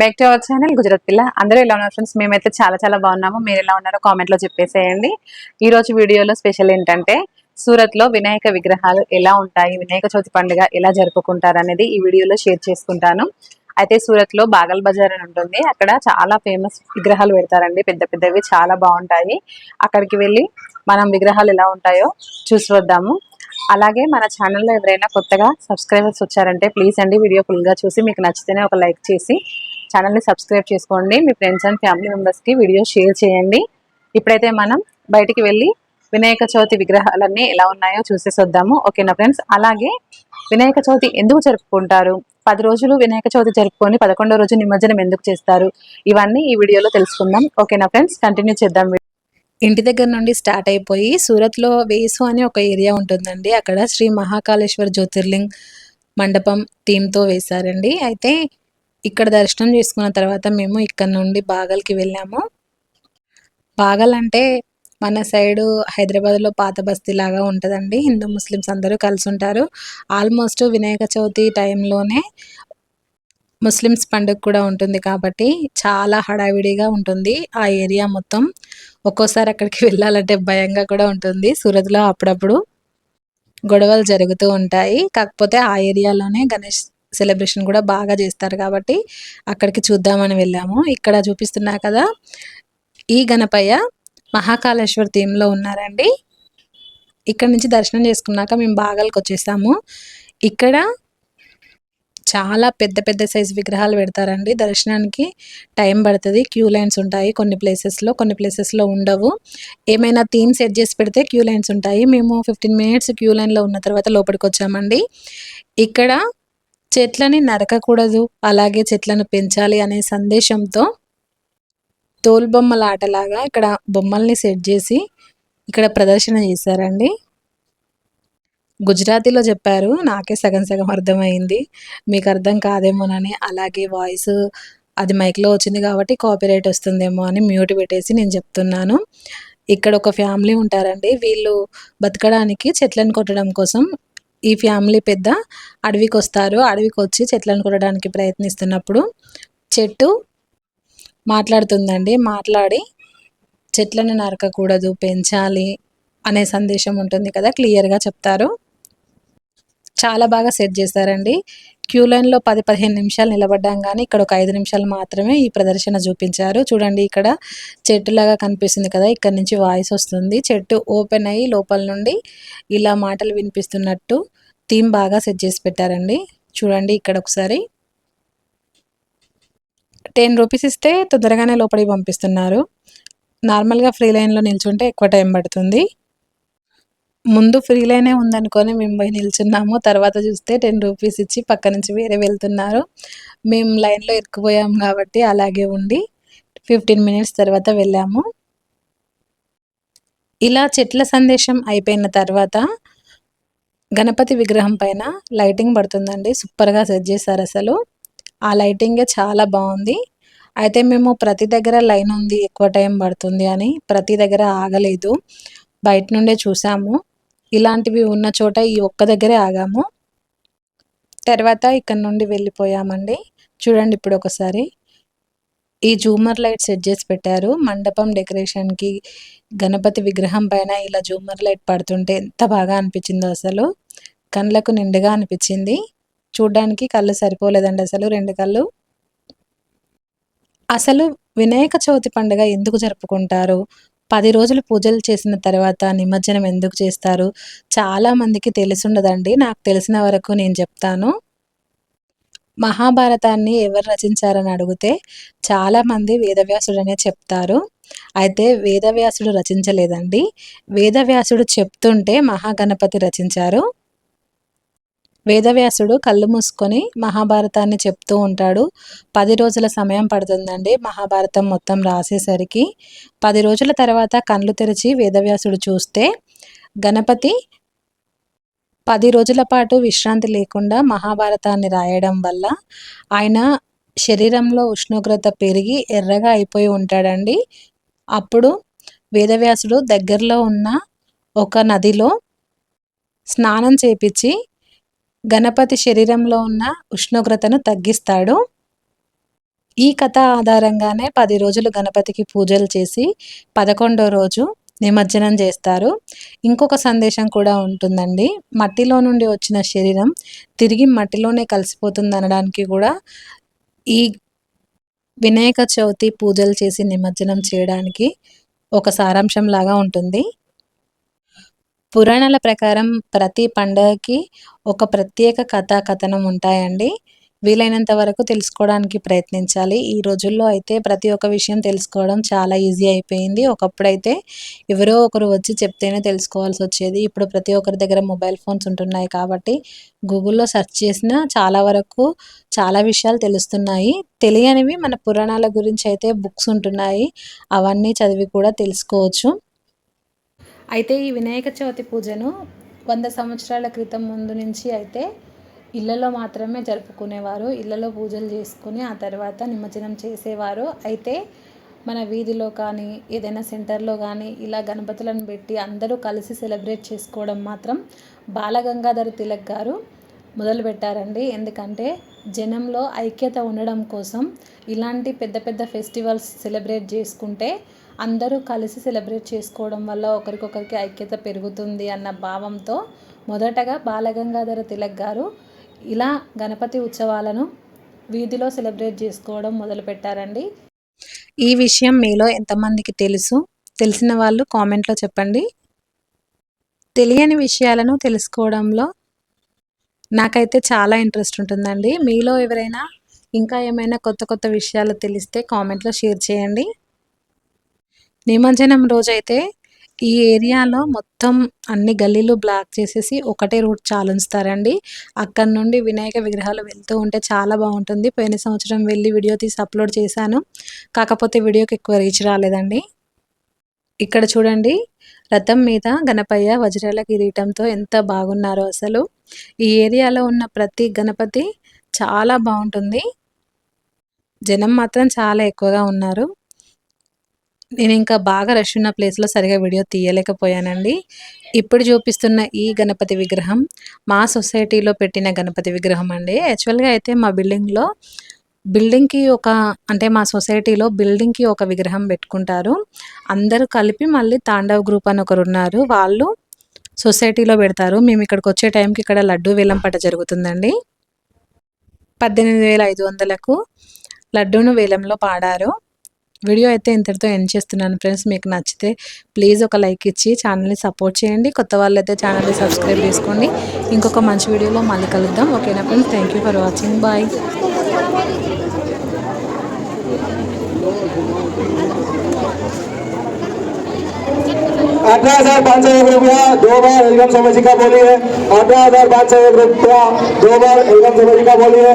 Back to our channel Gujarat పిల్ల అందరూ ఎలా ఉన్నారు ఫ్రెండ్స్ మేమైతే చాలా చాలా బాగున్నాము. మీరు ఎలా ఉన్నారో కామెంట్లో చెప్పేసేయండి. ఈ రోజు వీడియోలో స్పెషల్ ఏంటంటే సూరత్లో వినాయక విగ్రహాలు ఎలా ఉంటాయి వినాయక చవితి పండుగ ఎలా జరుపుకుంటారు అనేది ఈ వీడియోలో షేర్ చేసుకుంటాను. అయితే సూరత్లో బాగల్ బజార్ అని ఉంటుంది. అక్కడ చాలా ఫేమస్ విగ్రహాలు పెడతారండి. పెద్ద పెద్దవి చాలా బాగుంటాయి. అక్కడికి వెళ్ళి మనం విగ్రహాలు ఎలా ఉంటాయో చూసి వద్దాము అలాగే మన ఛానల్లో ఎవరైనా కొత్తగా సబ్స్క్రైబర్స్ వచ్చారంటే ప్లీజ్ అండి వీడియో ఫుల్గా చూసి మీకు నచ్చితేనే ఒక లైక్ చేసి ఛానల్ని సబ్స్క్రైబ్ చేసుకోండి. మీ ఫ్రెండ్స్ అండ్ ఫ్యామిలీ మెంబర్స్కి వీడియో షేర్ చేయండి. ఇప్పుడైతే మనం బయటికి వెళ్ళి వినాయక చవితి విగ్రహాలన్నీ ఎలా ఉన్నాయో చూసేసి వద్దాము ఓకేనా ఫ్రెండ్స్? అలాగే వినాయక చవితి ఎందుకు జరుపుకుంటారు? పది రోజులు వినాయక చవితి జరుపుకొని పదకొండో రోజు నిమజ్జనం ఎందుకు చేస్తారు? ఇవన్నీ ఈ వీడియోలో తెలుసుకుందాం. ఓకేనా ఫ్రెండ్స్? కంటిన్యూ చేద్దాం ఇంటి దగ్గర నుండి స్టార్ట్ అయిపోయి సూరత్లో వేసు అనే ఒక ఏరియా ఉంటుందండి. అక్కడ శ్రీ మహాకాళేశ్వర జ్యోతిర్లింగ్ మండపం థీమ్తో వేశారండి. అయితే ఇక్కడ దర్శనం చేసుకున్న తర్వాత మేము ఇక్కడ నుండి బాగల్కి వెళ్ళాము. బాగల్ అంటే మన సైడు హైదరాబాద్లో పాత బస్తీ లాగా ఉంటుందండి. హిందూ ముస్లిమ్స్ అందరూ కలిసి ఉంటారు. ఆల్మోస్ట్ వినాయక చవితి టైంలోనే ముస్లిమ్స్ పండుగ కూడా ఉంటుంది కాబట్టి చాలా హడావిడిగా ఉంటుంది ఆ ఏరియా మొత్తం. ఒక్కోసారి అక్కడికి వెళ్ళాలంటే భయంగా కూడా ఉంటుంది. సూరత్లో అప్పుడప్పుడు గొడవలు జరుగుతూ ఉంటాయి. కాకపోతే ఆ ఏరియాలోనే గణేష్ సెలబ్రేషన్ కూడా బాగా చేస్తారు కాబట్టి అక్కడికి చూద్దామని వెళ్ళాము. ఇక్కడ చూపిస్తున్నా కదా ఈ గణపయ్య మహాకాళేశ్వర్ థీమ్లో ఉన్నారండి. ఇక్కడ నుంచి దర్శనం చేసుకున్నాక మేము బాగాలకు వచ్చేసాము. ఇక్కడ చాలా పెద్ద పెద్ద సైజ్ విగ్రహాలు పెడతారండి. దర్శనానికి టైం పడుతుంది. క్యూ లైన్స్ ఉంటాయి కొన్ని ప్లేసెస్లో కొన్ని ప్లేసెస్లో ఉండవు. ఏమైనా థీమ్ సెట్ చేసి పెడితే క్యూ లైన్స్ ఉంటాయి. మేము ఫిఫ్టీన్ మినిట్స్ క్యూ లైన్లో ఉన్న తర్వాత లోపలికి వచ్చామండి. ఇక్కడ చెట్లని నరకకూడదు అలాగే చెట్లను పెంచాలి అనే సందేశంతో తోలుబొమ్మల ఆటలాగా ఇక్కడ బొమ్మల్ని సెట్ చేసి ఇక్కడ ప్రదర్శన చేశారండి. గుజరాతీలో చెప్పారు నాకే సగం సగం అర్థమైంది మీకు అర్థం కాదేమోనని అలాగే వాయిస్ అది మైక్లో వచ్చింది కాబట్టి కాపీరైట్ వస్తుందేమో అని మ్యూట్ పెట్టేసి నేను చెప్తున్నాను. ఇక్కడ ఒక ఫ్యామిలీ ఉంటారండి వీళ్ళు బతకడానికి చెట్లను కొట్టడం కోసం ఈ ఫ్యామిలీ పెద్ద అడవికి వస్తారు అడవికి వచ్చి చెట్లను కొనడానికి ప్రయత్నిస్తున్నప్పుడు చెట్టు మాట్లాడుతుందండి. మాట్లాడి చెట్లను నరకకూడదు పెంచాలి అనే సందేశం ఉంటుంది కదా క్లియర్గా చెప్తారు. చాలా బాగా సెట్ చేశారండి. క్యూ లైన్లో పది పదిహేను నిమిషాలు నిలబడ్డాం కానీ ఇక్కడ ఒక ఐదు నిమిషాలు మాత్రమే ఈ ప్రదర్శన చూపించారు. చూడండి ఇక్కడ చెట్టులాగా కనిపిస్తుంది కదా ఇక్కడ నుంచి వాయిస్ వస్తుంది. చెట్టు ఓపెన్ అయ్యి లోపల నుండి ఇలా మాటలు వినిపిస్తున్నట్టు థీమ్ బాగా సెట్ చేసి పెట్టారండి. చూడండి ఇక్కడ ఒకసారి. టెన్ రూపీస్ ఇస్తే తొందరగానే లోపలికి పంపిస్తున్నారు. నార్మల్గా ఫ్రీ లైన్లో నిల్చుంటే ఎక్కువ టైం పడుతుంది. ముందు ఫ్రీలోనే ఉందనుకొని మేము పోయి నిల్చున్నాము. తర్వాత చూస్తే టెన్ రూపీస్ ఇచ్చి పక్క నుంచి వేరే వెళ్తున్నారు. మేము లైన్లో ఎత్తుకుపోయాము కాబట్టి అలాగే ఉండి ఫిఫ్టీన్ మినిట్స్ తర్వాత వెళ్ళాము. ఇలా చెట్ల సందేశం అయిపోయిన తర్వాత గణపతి విగ్రహం పైన లైటింగ్ పడుతుందండి. సూపర్గా సెట్ చేశారు అసలు. ఆ లైటింగే చాలా బాగుంది. అయితే మేము ప్రతి దగ్గర లైన్ ఉంది ఎక్కువ టైం పడుతుంది అని ప్రతి దగ్గర ఆగలేదు. బయట నుండే చూసాము. ఇలాంటివి ఉన్న చోట ఈ ఒక్క దగ్గరే ఆగాము. తర్వాత ఇక్కడ నుండి వెళ్ళిపోయామండి. చూడండి ఇప్పుడు ఒకసారి. ఈ జూమర్ లైట్ సెట్ చేసి పెట్టారు. మండపం డెకరేషన్కి గణపతి విగ్రహం పైన ఇలా జూమర్ లైట్ పడుతుంటే ఎంత బాగా అనిపించిందో అసలు. కళ్ళకు నిండుగా అనిపించింది. చూడ్డానికి కళ్ళు సరిపోలేదండి అసలు రెండు కళ్ళు. అసలు వినాయక చవితి పండుగ ఎందుకు జరుపుకుంటారు? పది రోజులు పూజలు చేసిన తర్వాత నిమజ్జనం ఎందుకు చేస్తారు? చాలామందికి తెలిసుండదండి. నాకు తెలిసిన వరకు నేను చెప్తాను. మహాభారతాన్ని ఎవరు రచించారని అడిగితే చాలామంది వేదవ్యాసుడనే చెప్తారు. అయితే వేదవ్యాసుడు రచించలేదండి. వేదవ్యాసుడు చెప్తుంటే మహాగణపతి రచించారు. వేదవ్యాసుడు కళ్ళు మూసుకొని మహాభారతాన్ని చెప్తూ ఉంటాడు. పది రోజుల సమయం పడుతుందండి. మహాభారతం మొత్తం రాసేసరికి పది రోజుల తర్వాత కళ్ళు తెరిచి వేదవ్యాసుడు చూస్తే గణపతి పది రోజుల పాటు విశ్రాంతి లేకుండా మహాభారతాన్ని రాయడం వల్ల ఆయన శరీరంలో ఉష్ణోగ్రత పెరిగి ఎర్రగా అయిపోయి ఉంటాడండి. అప్పుడు వేదవ్యాసుడు దగ్గరలో ఉన్న ఒక నదిలో స్నానం చేపించి గణపతి శరీరంలో ఉన్న ఉష్ణోగ్రతను తగ్గిస్తాడు. ఈ కథ ఆధారంగానే పది రోజులు గణపతికి పూజలు చేసి పదకొండో రోజు నిమజ్జనం చేస్తారు. ఇంకొక సందేశం కూడా ఉంటుందండి. మట్టిలో నుండి వచ్చిన శరీరం తిరిగి మట్టిలోనే కలిసిపోతుంది అనడానికి కూడా ఈ వినాయక చవితి పూజలు చేసి నిమజ్జనం చేయడానికి ఒక సారాంశం లాగా ఉంటుంది. పురాణాల ప్రకారం ప్రతి పండగకి ఒక ప్రత్యేక కథా కథనం ఉంటాయండి. వీలైనంత వరకు తెలుసుకోవడానికి ప్రయత్నించాలి. ఈ రోజుల్లో అయితే ప్రతి ఒక్క విషయం తెలుసుకోవడం చాలా ఈజీ అయిపోయింది. ఒకప్పుడైతే ఎవరో ఒకరు వచ్చి చెప్తేనే తెలుసుకోవాల్సి వచ్చేది. ఇప్పుడు ప్రతి ఒక్కరి దగ్గర మొబైల్ ఫోన్స్ ఉంటున్నాయి కాబట్టి గూగుల్లో సెర్చ్ చేసినా చాలా వరకు చాలా విషయాలు తెలుస్తున్నాయి. తెలియనివి మన పురాణాల గురించి అయితే బుక్స్ ఉంటున్నాయి. అవన్నీ చదివి కూడా తెలుసుకోవచ్చు. అయితే ఈ వినాయక చవితి పూజను వంద సంవత్సరాల క్రితం ముందు నుంచి అయితే ఇళ్ళలో మాత్రమే జరుపుకునేవారు. ఇళ్ళలో పూజలు చేసుకుని ఆ తర్వాత నిమజ్జనం చేసేవారు. అయితే మన వీధిలో కానీ ఏదైనా సెంటర్లో కానీ ఇలా గణపతులను పెట్టి అందరూ కలిసి సెలబ్రేట్ చేసుకోవడం మాత్రం బాలగంగాధర తిలక్ గారు మొదలుపెట్టారండి ఎందుకంటే జనంలో ఐక్యత ఉండడం కోసం ఇలాంటి పెద్ద పెద్ద ఫెస్టివల్స్ సెలబ్రేట్ చేసుకుంటే అందరూ కలిసి సెలబ్రేట్ చేసుకోవడం వల్ల ఒకరికొకరికి ఐక్యత పెరుగుతుంది అన్న భావంతో మొదటగా బాలగంగాధర తిలక్ గారు ఇలా గణపతి ఉత్సవాలను వీధిలో సెలబ్రేట్ చేసుకోవడం మొదలుపెట్టారండి. ఈ విషయం మీలో ఎంతమందికి తెలుసు? తెలిసిన వాళ్ళు కామెంట్లో చెప్పండి. తెలియని విషయాలను తెలుసుకోవడంలో నాకైతే చాలా ఇంట్రెస్ట్ ఉంటుందండి. మీలో ఎవరైనా ఇంకా ఏమైనా కొత్త కొత్త విషయాలు తెలిస్తే కామెంట్లో షేర్ చేయండి. నిమజ్జనం రోజైతే ఈ ఏరియాలో మొత్తం అన్ని గల్లీలు బ్లాక్ చేసేసి ఒకటే రూట్ చాలుస్తారండి అక్కడ నుండి వినాయక విగ్రహాలు వెళ్తూ ఉంటే చాలా బాగుంటుంది. పోయిన సంవత్సరం వెళ్ళి వీడియో తీసి అప్లోడ్ చేశాను. కాకపోతే వీడియోకి ఎక్కువ రీచ్ రాలేదండి. ఇక్కడ చూడండి రథం మీద గణపయ్య వజ్రాల కిరీటంతో ఎంత బాగున్నారో అసలు. ఈ ఏరియాలో ఉన్న ప్రతి గణపతి చాలా బాగుంటుంది. జనం మాత్రం చాలా ఎక్కువగా ఉన్నారు. నేను ఇంకా బాగా రష్ ఉన్న ప్లేస్లో సరిగా వీడియో తీయలేకపోయానండి. ఇప్పుడు చూపిస్తున్న ఈ గణపతి విగ్రహం మా సొసైటీలో పెట్టిన గణపతి విగ్రహం అండి. యాక్చువల్గా అయితే మా బిల్డింగ్లో బిల్డింగ్కి ఒక అంటే మా సొసైటీలో బిల్డింగ్కి ఒక విగ్రహం పెట్టుకుంటారు. అందరూ కలిపి మళ్ళీ తాండవ్ గ్రూప్ అని ఒకరు ఉన్నారు. వాళ్ళు సొసైటీలో పెడతారు. మేము ఇక్కడికి వచ్చే టైంకి ఇక్కడ లడ్డూ వేలం పట జరుగుతుందండి. పద్దెనిమిది వేల ఐదు వందలకు లడ్డూను వేలంలో పాడారు. వీడియో అయితే ఇంతటితో ఎండ్ చేస్తున్నాను ఫ్రెండ్స్ మీకు నచ్చితే ప్లీజ్ ఒక లైక్ ఇచ్చి ఛానల్ని సపోర్ట్ చేయండి కొత్త వాళ్ళు అయితే ఛానల్ని సబ్స్క్రైబ్ చేసుకోండి ఇంకొక మంచి వీడియోలో మళ్ళీ కలుద్దాం ఓకేనా friends thank you for watching bye अठारह हजार पाँच सौ एक रुपया दो बार एल्बम समझी का बोली है अठारह हजार पाँच सौ एक रुपया दो बार एल्बम समझी का बोली है